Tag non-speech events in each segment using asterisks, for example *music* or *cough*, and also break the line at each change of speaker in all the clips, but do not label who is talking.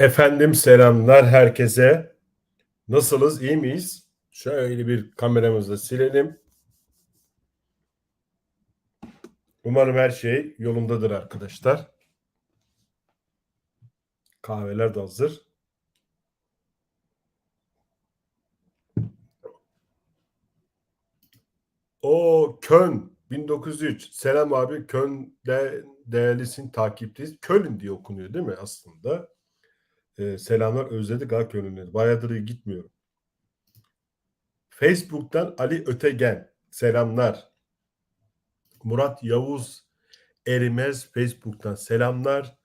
Efendim selamlar herkese. Nasılız? iyi miyiz? Şöyle bir kameramızı silelim. Umarım her şey yolundadır arkadaşlar. Kahveler de hazır. O Köln 1903. Selam abi. Köln'de değerlisin takipteyiz. Köln diye okunuyor değil mi aslında? Ee, selamlar özledik ha Köln'e. Bayağıdır gitmiyorum. Facebook'tan Ali Ötegen. Selamlar. Murat Yavuz Erimez Facebook'tan selamlar.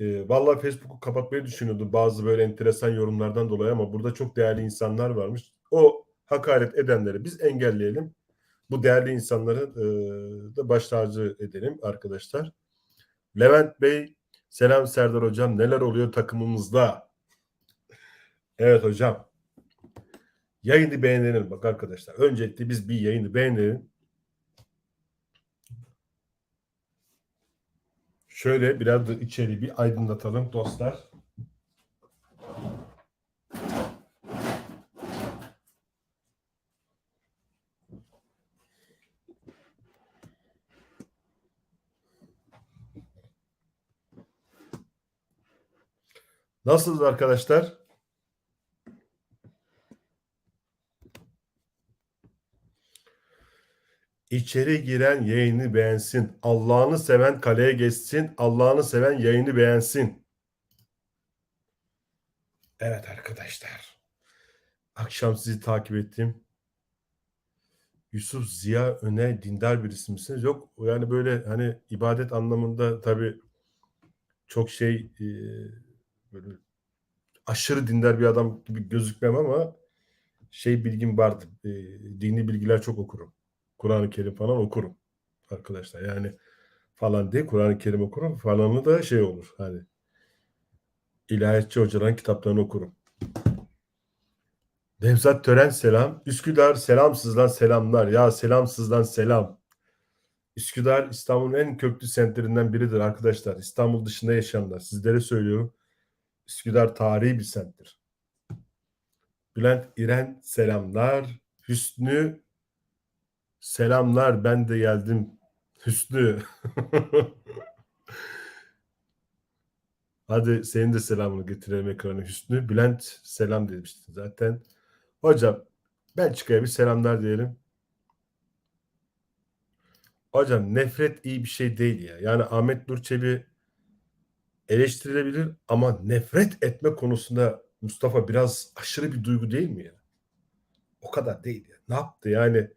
E, vallahi Facebook'u kapatmayı düşünüyordum bazı böyle enteresan yorumlardan dolayı ama burada çok değerli insanlar varmış. O hakaret edenleri biz engelleyelim. Bu değerli insanları e, da baş tacı edelim arkadaşlar. Levent Bey, selam Serdar Hocam. Neler oluyor takımımızda? Evet hocam. Yayını beğenelim bak arkadaşlar. Öncelikle biz bir yayını beğenelim. Şöyle biraz da içeri bir aydınlatalım dostlar. Nasılsınız arkadaşlar? İçeri giren yayını beğensin. Allah'ını seven kaleye geçsin. Allah'ını seven yayını beğensin. Evet arkadaşlar. Akşam sizi takip ettim. Yusuf Ziya Öne dindar birisi misiniz? Yok yani böyle hani ibadet anlamında tabii çok şey e, böyle aşırı dindar bir adam gibi gözükmem ama şey bilgim vardı. E, dini bilgiler çok okurum. Kur'an-ı Kerim falan okurum arkadaşlar. Yani falan değil Kur'an-ı Kerim okurum falanı da şey olur hani ilahiyatçı hocaların kitaplarını okurum. Nevzat Tören selam. Üsküdar selamsızdan selamlar. Ya selamsızdan selam. Üsküdar İstanbul'un en köklü semtlerinden biridir arkadaşlar. İstanbul dışında yaşayanlar. Sizlere söylüyorum. Üsküdar tarihi bir semttir. Bülent İren selamlar. Hüsnü selamlar ben de geldim. Hüsnü. *laughs* Hadi senin de selamını getirelim ekrana Hüsnü. Bülent selam demişti zaten. Hocam Belçika'ya bir selamlar diyelim. Hocam nefret iyi bir şey değil ya. Yani Ahmet Nur Çebi eleştirilebilir ama nefret etme konusunda Mustafa biraz aşırı bir duygu değil mi ya? O kadar değil ya. Ne yaptı yani?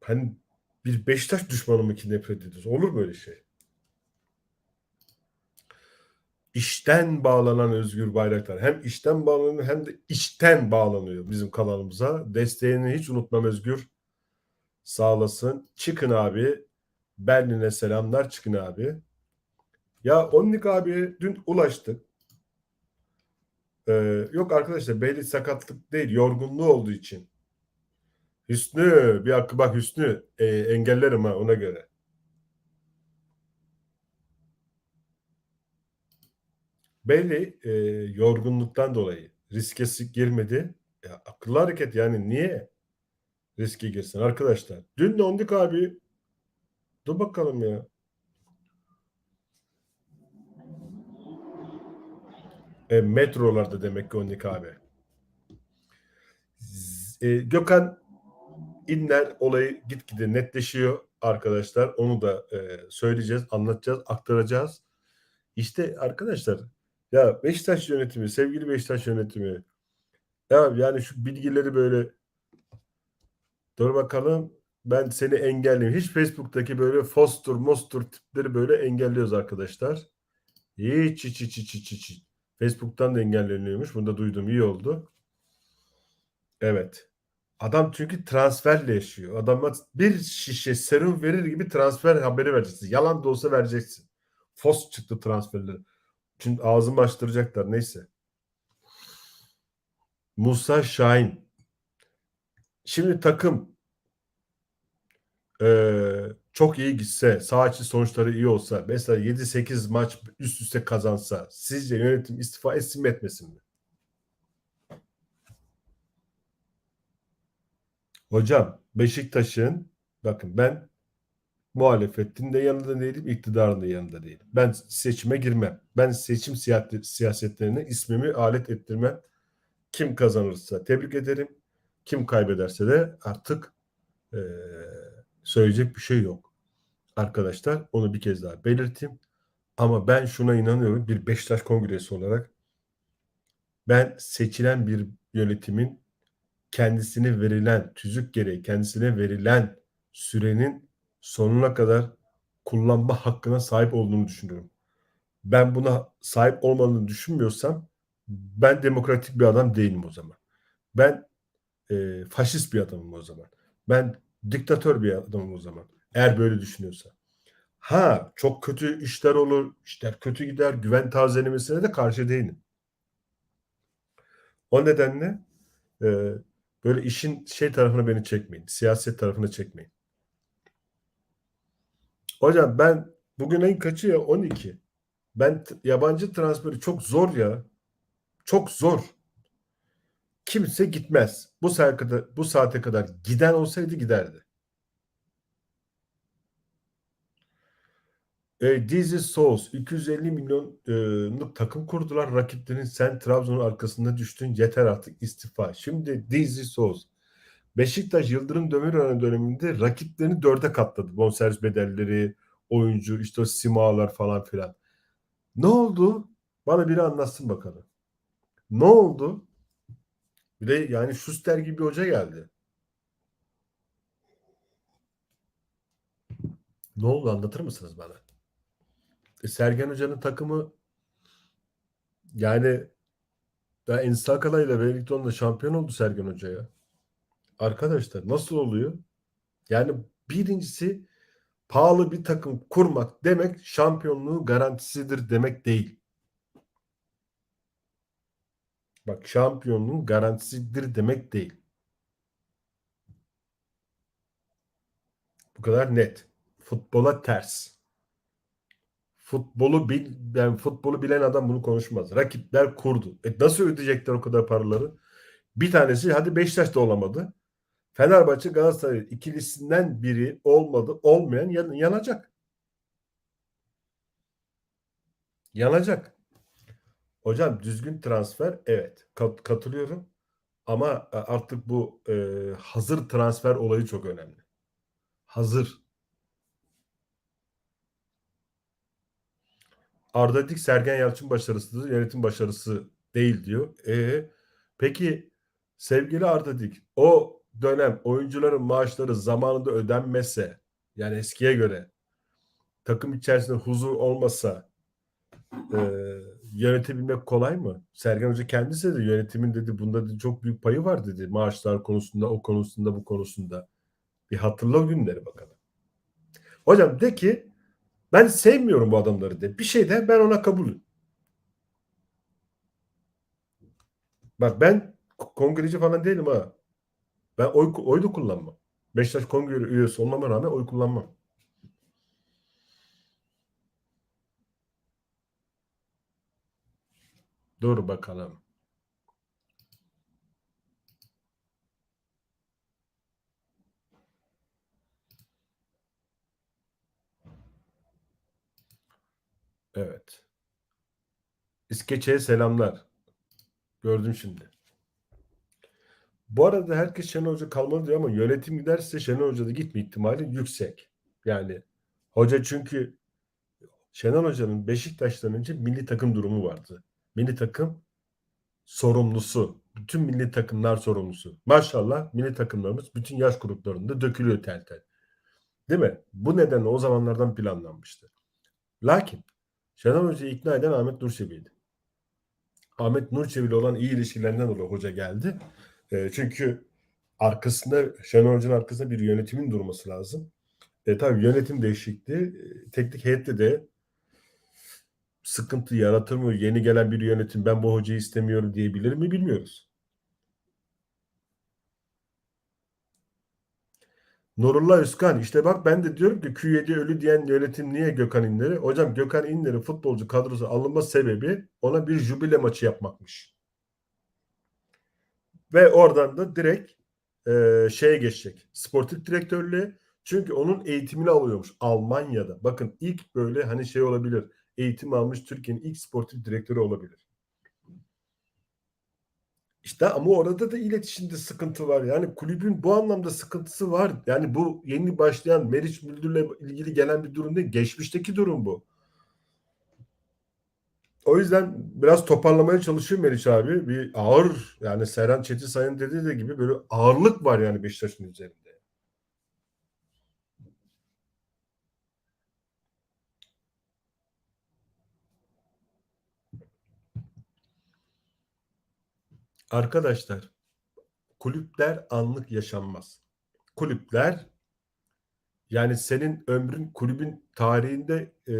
Hani bir Beşiktaş düşmanı mı ki nefret ediyoruz? Olur mu öyle şey? İşten bağlanan Özgür Bayraktar. Hem işten bağlanıyor hem de içten bağlanıyor bizim kanalımıza. Desteğini hiç unutmam Özgür. Sağ olasın. Çıkın abi. Berlin'e selamlar. Çıkın abi. Ya Onnik abi dün ulaştık. Ee, yok arkadaşlar belli sakatlık değil. Yorgunluğu olduğu için. Hüsnü bir hakkı bak Hüsnü e, engellerim ha ona göre. Belli e, yorgunluktan dolayı riske girmedi. Ya, akıllı hareket yani niye riske girsin arkadaşlar? Dün de Ondik abi dur bakalım ya. E, metrolarda demek ki Ondik abi. E, Gökhan İnler olayı gitgide netleşiyor arkadaşlar. Onu da e, söyleyeceğiz, anlatacağız, aktaracağız. İşte arkadaşlar ya Beşiktaş yönetimi, sevgili Beşiktaş yönetimi ya yani şu bilgileri böyle dur bakalım ben seni engelleyeyim. Hiç Facebook'taki böyle fostur mostur tipleri böyle engelliyoruz arkadaşlar. Hiç hiç hiç hiç hiç hiç. Facebook'tan da engelleniyormuş. Bunu da duydum iyi oldu. Evet. Adam çünkü transferle yaşıyor. Adama bir şişe serum verir gibi transfer haberi vereceksin. Yalan da olsa vereceksin. Fos çıktı transferleri. Şimdi ağzımı açtıracaklar neyse. Musa Şahin. Şimdi takım eee çok iyi gitse, sağ içi sonuçları iyi olsa, mesela 7-8 maç üst üste kazansa sizce yönetim istifa etsin mi etmesin mi? Hocam Beşiktaş'ın bakın ben muhalefetin de yanında değilim, iktidarın da yanında değilim. Ben seçime girmem. Ben seçim siyasetlerine ismimi alet ettirmem. Kim kazanırsa tebrik ederim. Kim kaybederse de artık e, söyleyecek bir şey yok. Arkadaşlar onu bir kez daha belirteyim. Ama ben şuna inanıyorum bir Beşiktaş Kongresi olarak ben seçilen bir yönetimin kendisine verilen tüzük gereği kendisine verilen sürenin sonuna kadar kullanma hakkına sahip olduğunu düşünüyorum. Ben buna sahip olmadığını düşünmüyorsam ben demokratik bir adam değilim o zaman. Ben e, faşist bir adamım o zaman. Ben diktatör bir adamım o zaman. Eğer böyle düşünüyorsa. Ha çok kötü işler olur, işler kötü gider, güven tazelemesine de karşı değilim. O nedenle e, böyle işin şey tarafına beni çekmeyin, siyaset tarafına çekmeyin. Hocam ben bugün en kaçı ya 12. Ben yabancı transferi çok zor ya. Çok zor. Kimse gitmez. Bu saate kadar, bu saate kadar giden olsaydı giderdi. E, Dizzy Souls 250 milyonluk takım kurdular. Rakiplerin sen Trabzon'un arkasında düştün. Yeter artık istifa. Şimdi Dizzy Souls Beşiktaş Yıldırım Demirören döneminde rakiplerini dörde katladı. Bonservis bedelleri, oyuncu, işte simalar falan filan. Ne oldu? Bana biri anlatsın bakalım. Ne oldu? Bir de yani Schuster gibi bir hoca geldi. Ne oldu anlatır mısınız bana? E, Sergen Hoca'nın takımı yani daha Ensakala ile Wellington'da şampiyon oldu Sergen Hoca'ya. Arkadaşlar nasıl oluyor? Yani birincisi pahalı bir takım kurmak demek şampiyonluğu garantisidir demek değil. Bak şampiyonluğun garantisidir demek değil. Bu kadar net. Futbola ters. Futbolu bil, yani futbolu bilen adam bunu konuşmaz. Rakipler kurdu. E nasıl ödeyecekler o kadar paraları? Bir tanesi hadi Beşiktaş da olamadı. Fenerbahçe Galatasaray ikilisinden biri olmadı, olmayan yan, yanacak. Yanacak. Hocam düzgün transfer evet kat, katılıyorum. Ama e, artık bu e, hazır transfer olayı çok önemli. Hazır. Arda Dik Sergen Yalçın başarısıdır, yönetim başarısı değil diyor. E, peki sevgili Arda Dik o dönem oyuncuların maaşları zamanında ödenmese yani eskiye göre takım içerisinde huzur olmasa e, yönetebilmek kolay mı? Sergen Hoca kendisi de yönetimin dedi bunda dedi, çok büyük payı var dedi. Maaşlar konusunda, o konusunda, bu konusunda. Bir hatırla günleri bakalım. Hocam de ki ben sevmiyorum bu adamları de. Bir şey de ben ona kabul. Bak ben kongreci falan değilim ha. Ben oy, oy da kullanmam. Beşiktaş kongre üyesi olmama rağmen oy kullanmam. Dur bakalım. Evet. İskeçe'ye selamlar. Gördüm şimdi. Bu arada herkes Şenol Hoca kalmalı diyor ama yönetim giderse Şenol Hoca da gitme ihtimali yüksek. Yani hoca çünkü Şenol Hoca'nın Beşiktaş'tan önce milli takım durumu vardı. Milli takım sorumlusu. Bütün milli takımlar sorumlusu. Maşallah milli takımlarımız bütün yaş gruplarında dökülüyor tel tel. Değil mi? Bu nedenle o zamanlardan planlanmıştı. Lakin Şenol Hoca'yı ikna eden Ahmet Nurçebi'ydi. Ahmet Nurçebi olan iyi ilişkilerinden dolayı hoca geldi. E, çünkü arkasında Şenol Hoca'nın arkasında bir yönetimin durması lazım. E, tabii yönetim değişikliği teknik heyette de sıkıntı yaratır mı? Yeni gelen bir yönetim ben bu hocayı istemiyorum diyebilir mi bilmiyoruz. Nurullah Özkan işte bak ben de diyorum ki Q7 ölü diyen yönetim niye Gökhan İnler'i? Hocam Gökhan İnler'in futbolcu kadrosu alınma sebebi ona bir jubile maçı yapmakmış. Ve oradan da direkt e, şeye geçecek. Sportif direktörlüğe. Çünkü onun eğitimini alıyormuş Almanya'da. Bakın ilk böyle hani şey olabilir. Eğitim almış Türkiye'nin ilk sportif direktörü olabilir. İşte ama orada da iletişimde sıkıntı var. Yani kulübün bu anlamda sıkıntısı var. Yani bu yeni başlayan Meriç Müldür'le ilgili gelen bir durum değil. Geçmişteki durum bu. O yüzden biraz toparlamaya çalışıyor Meriç abi. Bir ağır yani Serhan Çetin dediği de gibi böyle ağırlık var yani Beşiktaş'ın üzerinde. Arkadaşlar kulüpler anlık yaşanmaz. Kulüpler yani senin ömrün kulübün tarihinde e,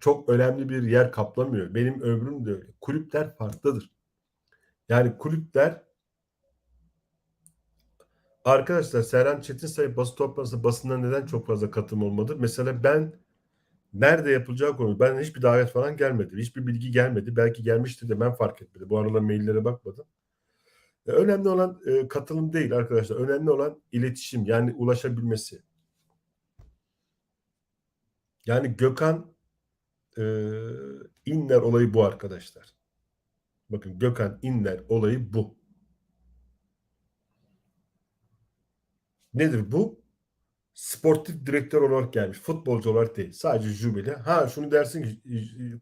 çok önemli bir yer kaplamıyor. Benim ömrüm de öyle. Kulüpler farklıdır. Yani kulüpler arkadaşlar Serhan Çetinsay basın toplantısı basında neden çok fazla katılım olmadı? Mesela ben nerede yapılacağı konu ben hiçbir davet falan gelmedi. Hiçbir bilgi gelmedi. Belki gelmişti de ben fark etmedim. Bu aralar maillere bakmadım. E, önemli olan e, katılım değil arkadaşlar. Önemli olan iletişim yani ulaşabilmesi. Yani Gökhan e, İnler olayı bu arkadaşlar. Bakın Gökhan İnler olayı bu. Nedir bu? Sportif direktör olarak gelmiş. Futbolcu olarak değil. Sadece jubile. Ha şunu dersin ki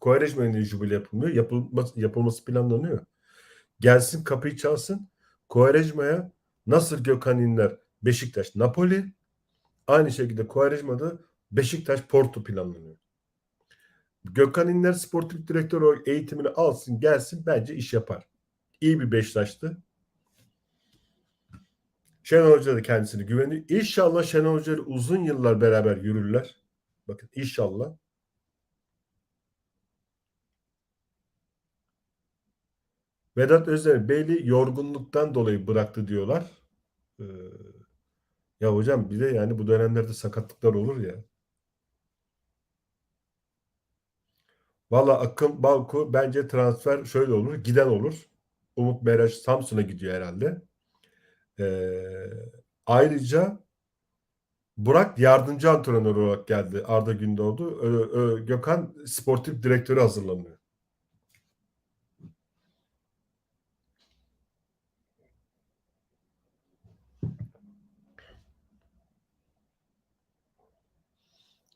Kovarejmen'in jubile yapılmıyor. Yapılması, yapılması planlanıyor. Gelsin kapıyı çalsın. Kovarejma'ya nasıl Gökhan İnler Beşiktaş Napoli aynı şekilde Kovarejma'da Beşiktaş Porto planlanıyor. Gökhan İnler sportif direktör olarak eğitimini alsın gelsin bence iş yapar. İyi bir Beşiktaş'tı. Şenol Hoca da kendisini güveniyor. İnşallah Şenol Hoca uzun yıllar beraber yürürler. Bakın inşallah. Vedat Özdemir Beyli yorgunluktan dolayı bıraktı diyorlar. Ee, ya hocam bir de yani bu dönemlerde sakatlıklar olur ya. Valla Akın Balku bence transfer şöyle olur. Giden olur. Umut Meraş Samsun'a gidiyor herhalde. Ee, ayrıca Burak yardımcı antrenör olarak geldi. Arda Gündoğdu. Ee, Gökhan sportif direktörü hazırlanıyor.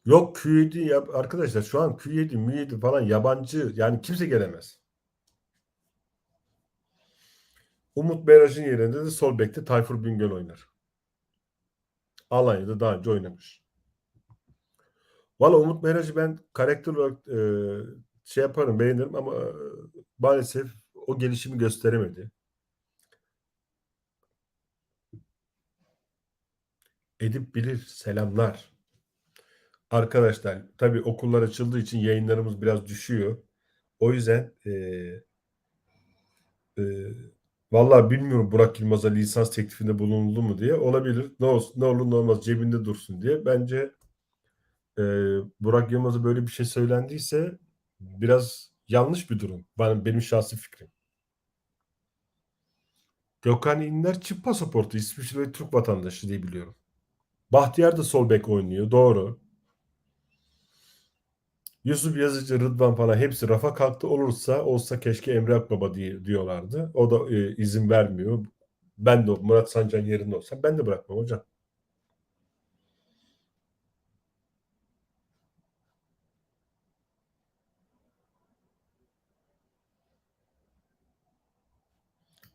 Yok Q7 yap arkadaşlar şu an Q7, M7 falan yabancı yani kimse gelemez. Umut Beraj'ın yerinde de sol bekte Tayfur Bingöl oynar. Alanya'da daha önce oynamış. Valla Umut Beraj'ı ben karakter olarak e, şey yaparım beğenirim ama e, maalesef o gelişimi gösteremedi. Edip bilir selamlar. Arkadaşlar tabii okullar açıldığı için yayınlarımız biraz düşüyor. O yüzden e, e, vallahi bilmiyorum Burak Yılmaz'a lisans teklifinde bulunuldu mu diye. Olabilir. Ne, olsun, ne olur ne olmaz cebinde dursun diye. Bence e, Burak Yılmaz'a böyle bir şey söylendiyse biraz yanlış bir durum. Benim, benim şahsi fikrim. Gökhan İnler çift pasaportu İsviçre ve Türk vatandaşı diye biliyorum. Bahtiyar da sol bek oynuyor. Doğru. Yusuf Yazıcı, Rıdvan falan hepsi rafa kalktı. Olursa olsa keşke Emre Akbaba diye diyorlardı. O da e, izin vermiyor. Ben de Murat Sancan yerinde olsam ben de bırakmam hocam.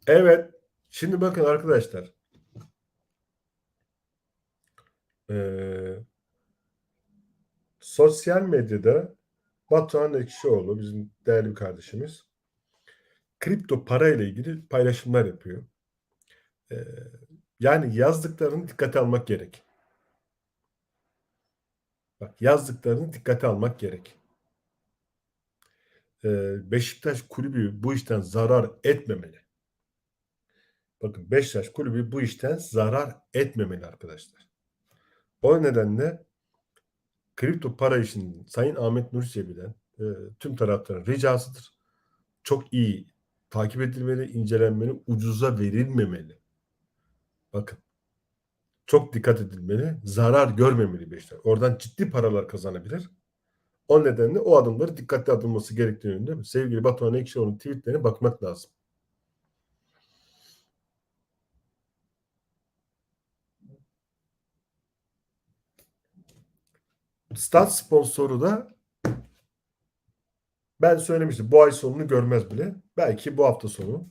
Evet. Şimdi bakın arkadaşlar. Ee, sosyal medyada Batuhan Ekşioğlu bizim değerli bir kardeşimiz kripto para ile ilgili paylaşımlar yapıyor. Ee, yani yazdıklarını dikkate almak gerek. Bak yazdıklarını dikkate almak gerek. Ee, Beşiktaş kulübü bu işten zarar etmemeli. Bakın Beşiktaş kulübü bu işten zarar etmemeli arkadaşlar. O nedenle kripto para işinin Sayın Ahmet Nur Çebi'den e, tüm tarafların ricasıdır. Çok iyi takip edilmeli, incelenmeli, ucuza verilmemeli. Bakın çok dikkat edilmeli, zarar görmemeli Beşiktaş. Oradan ciddi paralar kazanabilir. O nedenle o adımları dikkatli atılması gerektiği yönünde sevgili Batuhan Ekşioğlu'nun tweetlerine bakmak lazım. Stat sponsoru da ben söylemiştim bu ay sonunu görmez bile. Belki bu hafta sonu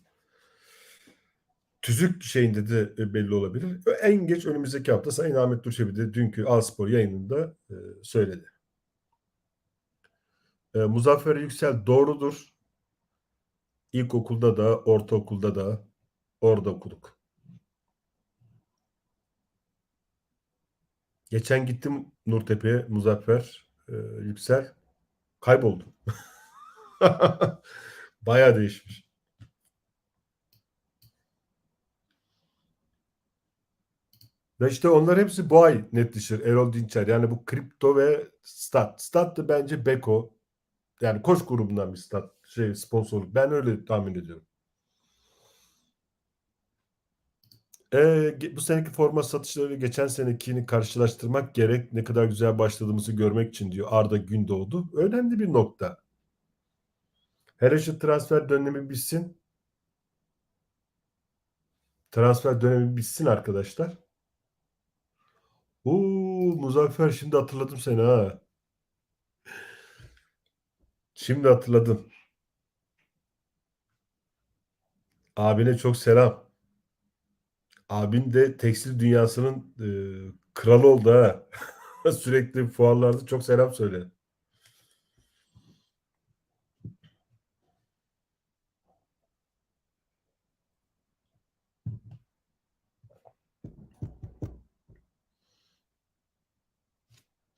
tüzük şeyinde de belli olabilir. En geç önümüzdeki hafta Sayın Ahmet Durçebi de dünkü A-Spor yayınında e, söyledi. E, Muzaffer Yüksel doğrudur. İlkokulda da, ortaokulda da orada okuduk. Geçen gittim Nurtepe'ye Muzaffer e, Yüksel kayboldu. *laughs* Bayağı değişmiş. Ve işte onlar hepsi bu ay netleşir. Erol Dinçer. Yani bu kripto ve stat. Stat da bence Beko. Yani koç grubundan bir stat şey sponsorluk. Ben öyle tahmin ediyorum. Ee, bu seneki forma satışları geçen senekini karşılaştırmak gerek. Ne kadar güzel başladığımızı görmek için diyor Arda Gündoğdu. Önemli bir nokta. Hele şu transfer dönemi bitsin. Transfer dönemi bitsin arkadaşlar. Uuu Muzaffer şimdi hatırladım seni ha. Şimdi hatırladım. Abine çok selam. Abin de tekstil dünyasının e, kralı oldu ha. *laughs* Sürekli fuarlarda çok selam söyle.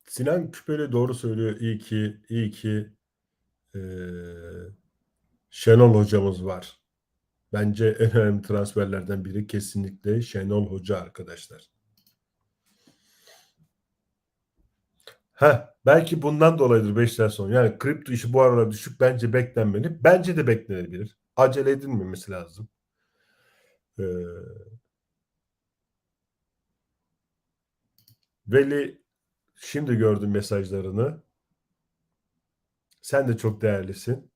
Sinan Küpeli doğru söylüyor. İyi ki, iyi ki e, Şenol hocamız var. Bence en önemli transferlerden biri kesinlikle Şenol Hoca arkadaşlar. Ha, belki bundan dolayıdır Beşiktaş son. Yani kripto işi bu aralar düşük bence beklenmeli. Bence de beklenebilir. Acele edilmemesi lazım. Ee, Veli şimdi gördüm mesajlarını. Sen de çok değerlisin.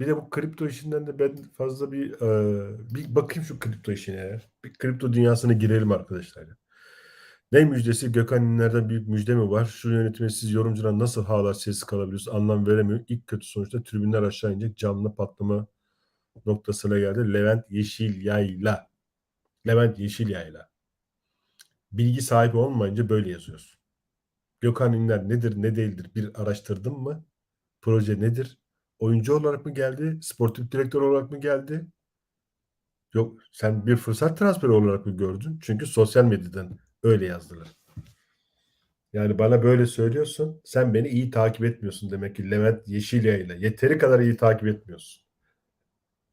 Bir de bu kripto işinden de ben fazla bir e, bir bakayım şu kripto işine. Bir kripto dünyasına girelim arkadaşlar. Ne müjdesi Gökhan İnler'den büyük müjde mi var? Şu yönetime siz yorumcular nasıl hala sessiz kalabiliyorsunuz? Anlam veremiyor. İlk kötü sonuçta tribünler aşağı inecek. Canlı patlama noktasına geldi. Levent Yeşilyayla. Levent Yeşilyayla. Bilgi sahibi olmayınca böyle yazıyorsun. Gökhan İnler nedir ne değildir bir araştırdın mı? Proje nedir? Oyuncu olarak mı geldi? Sportif direktör olarak mı geldi? Yok sen bir fırsat transferi olarak mı gördün? Çünkü sosyal medyadan öyle yazdılar. Yani bana böyle söylüyorsun. Sen beni iyi takip etmiyorsun demek ki Levent Yeşilya. Yeteri kadar iyi takip etmiyorsun.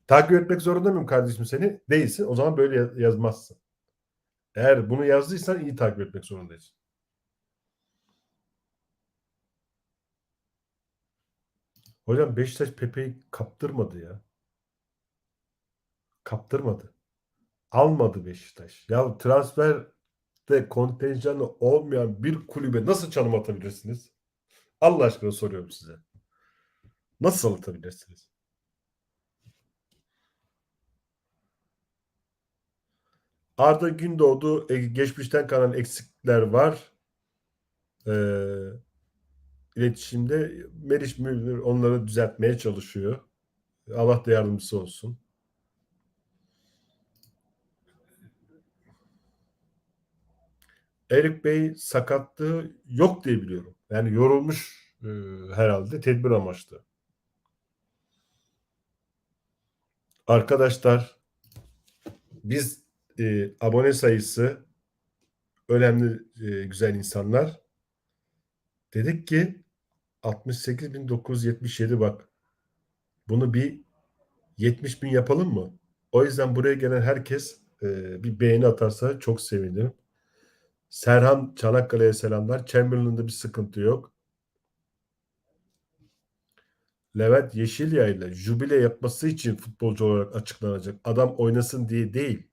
Takip etmek zorunda mıyım kardeşim seni? Değilsin. O zaman böyle yazmazsın. Eğer bunu yazdıysan iyi takip etmek zorundayız. Hocam Beşiktaş Pepe'yi kaptırmadı ya. Kaptırmadı. Almadı Beşiktaş. Ya transferde kontenjanı olmayan bir kulübe nasıl çalım atabilirsiniz? Allah aşkına soruyorum size. Nasıl atabilirsiniz? Arda Gündoğdu e, geçmişten kalan eksikler var. Ee, iletişimde Meriç Müldür onları düzeltmeye çalışıyor. Allah da yardımcısı olsun. Erik Bey sakatlığı yok diye biliyorum. Yani yorulmuş e, herhalde tedbir amaçlı. Arkadaşlar biz e, abone sayısı önemli e, güzel insanlar. Dedik ki 68.977 bak bunu bir 70 bin yapalım mı? O yüzden buraya gelen herkes e, bir beğeni atarsa çok sevinirim. Serhan Çanakkale'ye selamlar. Chamberlain'da bir sıkıntı yok. Levent Yeşilyay ile jubile yapması için futbolcu olarak açıklanacak. Adam oynasın diye değil.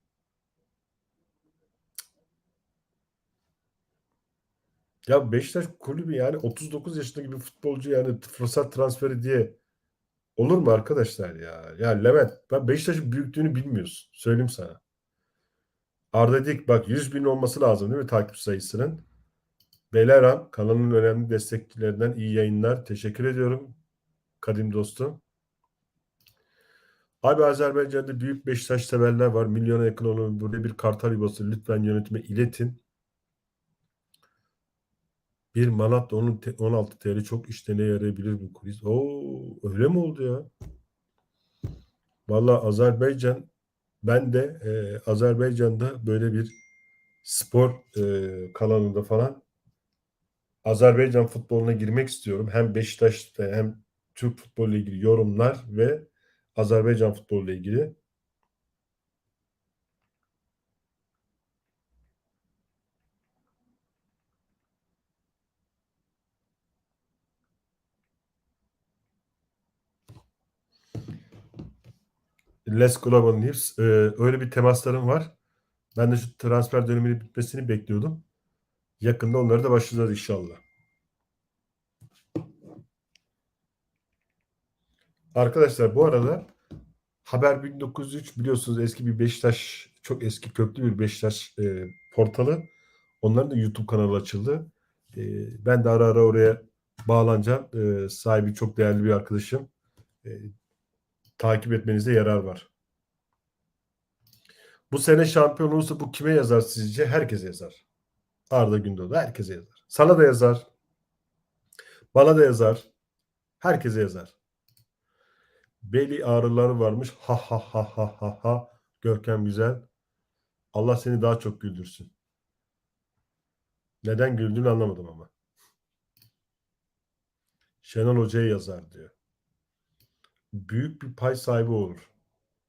Ya Beşiktaş kulübü yani 39 yaşındaki bir futbolcu yani fırsat transferi diye olur mu arkadaşlar ya? Ya Levent ben Beşiktaş'ın büyüklüğünü bilmiyorsun. Söyleyeyim sana. Arda Dik bak 100 bin olması lazım değil mi takip sayısının? Beleran kanalın önemli destekçilerinden iyi yayınlar. Teşekkür ediyorum. Kadim dostum. Abi Azerbaycan'da büyük Beşiktaş severler var. Milyona yakın olan burada bir kartal yuvası. Lütfen yönetime iletin. Bir te- 16 TL çok işlerine yarayabilir bu kriz. Oo öyle mi oldu ya? Vallahi Azerbaycan ben de e, Azerbaycan'da böyle bir spor e, kanalında falan Azerbaycan futboluna girmek istiyorum. Hem Beşiktaş'ta hem Türk futbolu ile ilgili yorumlar ve Azerbaycan futbolu ile ilgili. Les Global News. e, öyle bir temaslarım var. Ben de şu transfer döneminin bitmesini bekliyordum. Yakında onları da başlayacağız inşallah. Arkadaşlar bu arada Haber 1903 biliyorsunuz eski bir Beşiktaş çok eski köklü bir Beşiktaş e, portalı. Onların da YouTube kanalı açıldı. E, ben de ara ara oraya bağlanacağım. E, sahibi çok değerli bir arkadaşım. E, takip etmenize yarar var. Bu sene şampiyon olursa bu kime yazar sizce? Herkese yazar. Arda Gündoğdu herkese yazar. Sana da yazar. Bana da yazar. Herkese yazar. Beli ağrıları varmış. Ha ha ha ha ha ha. Görkem güzel. Allah seni daha çok güldürsün. Neden güldüğünü anlamadım ama. Şenol Hoca'ya yazar diyor. Büyük bir pay sahibi olur.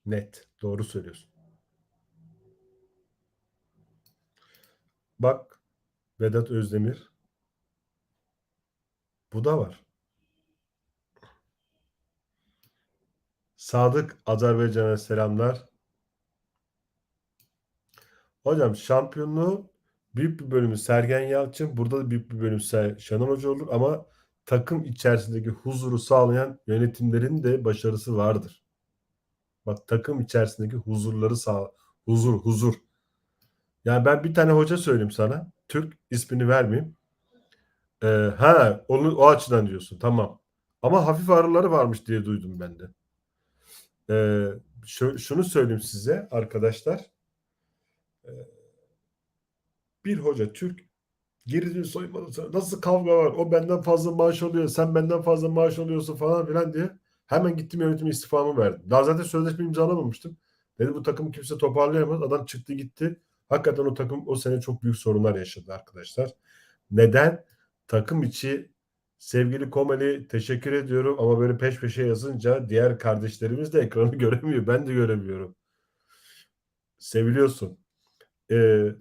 Net. Doğru söylüyorsun. Bak Vedat Özdemir. Bu da var. Sadık Azerbaycan'a selamlar. Hocam şampiyonluğu büyük bir bölümü Sergen Yalçın, burada da büyük bir bölümü Ser- Şenol Hoca olur ama takım içerisindeki huzuru sağlayan yönetimlerin de başarısı vardır. Bak takım içerisindeki huzurları sağ huzur huzur. Yani ben bir tane hoca söyleyeyim sana. Türk ismini vermeyeyim. Ee, ha onu o açıdan diyorsun. Tamam. Ama hafif ağrıları varmış diye duydum ben de. Ee, şu- şunu söyleyeyim size arkadaşlar. Ee, bir hoca Türk geri soymadı. Nasıl kavga var? O benden fazla maaş alıyor. Sen benden fazla maaş alıyorsun falan filan diye. Hemen gittim yönetime istifamı verdim. Daha zaten sözleşme imzalamamıştım. Dedi bu takımı kimse toparlayamaz. Adam çıktı gitti. Hakikaten o takım o sene çok büyük sorunlar yaşadı arkadaşlar. Neden? Takım içi sevgili Komali teşekkür ediyorum ama böyle peş peşe yazınca diğer kardeşlerimiz de ekranı *laughs* göremiyor. Ben de göremiyorum. Seviliyorsun. Ee,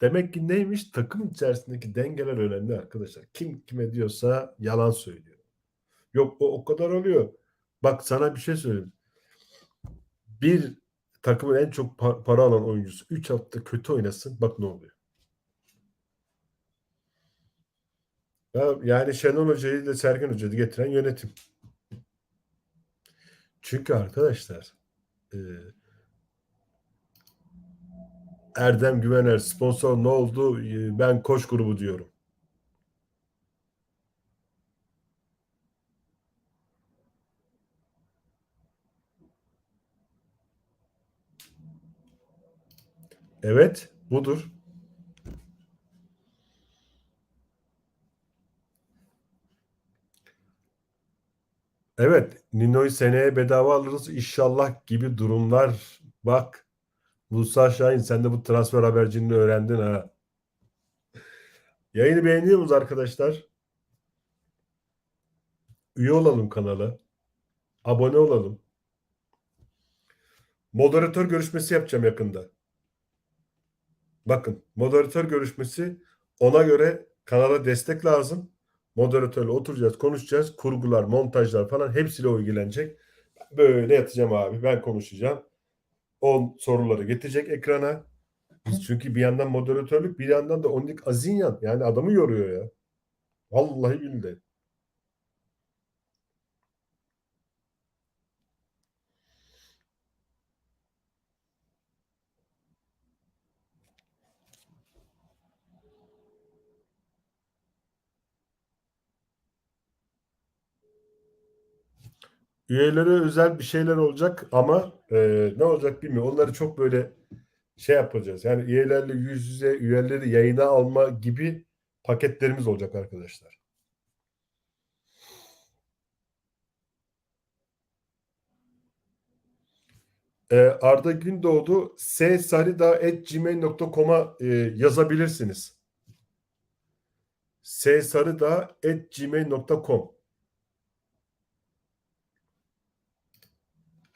demek ki neymiş? Takım içerisindeki dengeler önemli arkadaşlar. Kim kime diyorsa yalan söylüyor. Yok o o kadar oluyor. Bak sana bir şey söyleyeyim. Bir takımın en çok pa- para alan oyuncusu 3 hafta kötü oynasın. Bak ne oluyor. Ya, yani Şenol Hoca'yı ile Sergen Hoca'yı getiren yönetim. Çünkü arkadaşlar e, Erdem Güvener sponsor ne oldu? E, Ben koç grubu diyorum. Evet, budur. Evet, Nino'yu seneye bedava alırız inşallah gibi durumlar. Bak, Musa Şahin sen de bu transfer haberciliğini öğrendin ha. Yayını beğeniyor musunuz arkadaşlar? Üye olalım kanala. Abone olalım. Moderatör görüşmesi yapacağım yakında. Bakın moderatör görüşmesi ona göre kanala destek lazım. Moderatörle oturacağız, konuşacağız. Kurgular, montajlar falan hepsiyle ilgilenecek. Böyle yatacağım abi. Ben konuşacağım. O soruları getirecek ekrana. Biz çünkü bir yandan moderatörlük bir yandan da Ondik Azinyan. Yani adamı yoruyor ya. Vallahi billahi. Üyelere özel bir şeyler olacak ama e, ne olacak bilmiyorum. Onları çok böyle şey yapacağız. Yani üyelerle yüz yüze üyeleri yayına alma gibi paketlerimiz olacak arkadaşlar. E, Arda Gündoğdu ssarıdağ.gmail.com'a e, yazabilirsiniz. ssarıdağ.gmail.com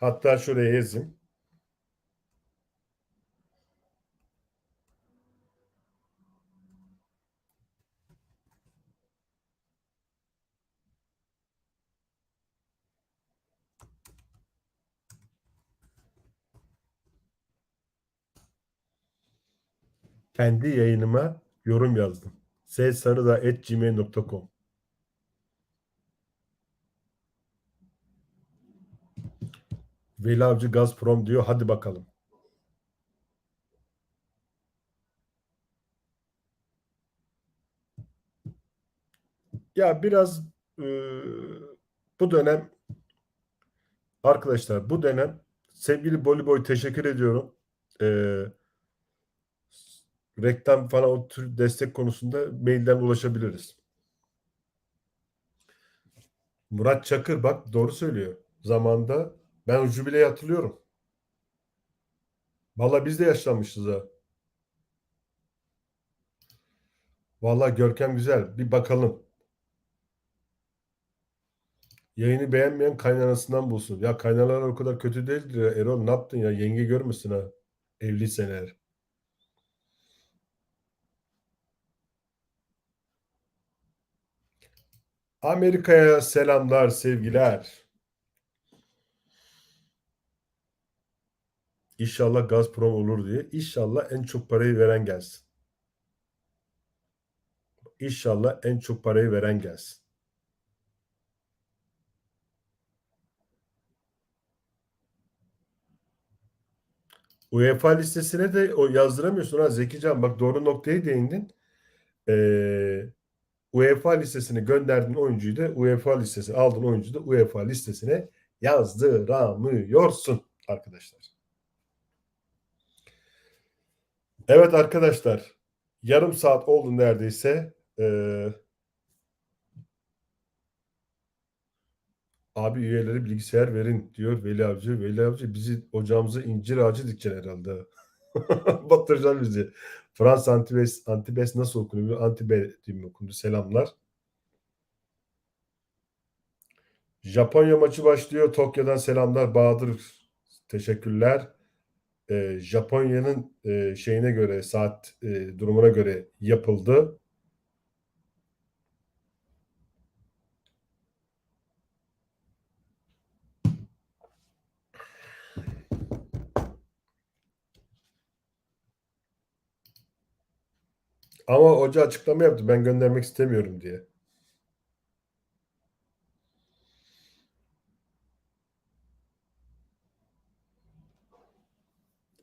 Hatta şuraya yazayım. Kendi yayınıma yorum yazdım. ssarıdağ.gmail.com Veli Avcı Gazprom diyor. Hadi bakalım. Ya biraz e, bu dönem arkadaşlar bu dönem sevgili Boliboy teşekkür ediyorum. E, reklam falan o tür destek konusunda mailden ulaşabiliriz. Murat Çakır bak doğru söylüyor. Zamanda ben o jübileyi hatırlıyorum. Valla biz de yaşlanmışız ha. Valla Görkem güzel. Bir bakalım. Yayını beğenmeyen kaynanasından bulsun. Ya kaynanalar o kadar kötü değildir ya. Erol ne yaptın ya? Yenge görmüşsün ha. Evliysen eğer. Amerika'ya selamlar, sevgiler. İnşallah Gazprom olur diye. İnşallah en çok parayı veren gelsin. İnşallah en çok parayı veren gelsin. UEFA listesine de o yazdıramıyorsun ha Zekican bak doğru noktaya değindin. Ee, UEFA listesine gönderdiğin oyuncuyu da UEFA listesi aldığın oyuncuyu da UEFA listesine yazdıramıyorsun arkadaşlar. Evet arkadaşlar yarım saat oldu neredeyse. Ee, abi üyeleri bilgisayar verin diyor Veli Avcı. Veli Avcı bizi ocağımıza incir ağacı dikeceksin herhalde. *laughs* Batıracaksın bizi. Frans Antibes, Antibes nasıl okunuyor? Antibe diye mi okunuyor? Selamlar. Japonya maçı başlıyor. Tokyo'dan selamlar. Bahadır teşekkürler. Ee, Japonya'nın e, şeyine göre saat e, durumuna göre yapıldı. Ama hoca açıklama yaptı. Ben göndermek istemiyorum diye.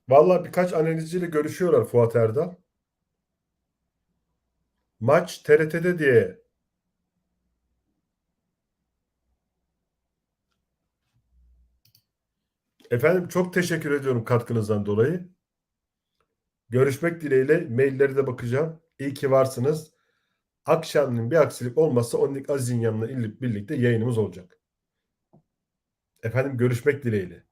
Vallahi birkaç analizciyle görüşüyorlar Fuat Erdal. Maç TRT'de diye. Efendim çok teşekkür ediyorum katkınızdan dolayı. Görüşmek dileğiyle mailleri de bakacağım. İyi ki varsınız. Akşamın bir aksilik olmazsa Ondik Azinyan'la birlikte yayınımız olacak. Efendim görüşmek dileğiyle.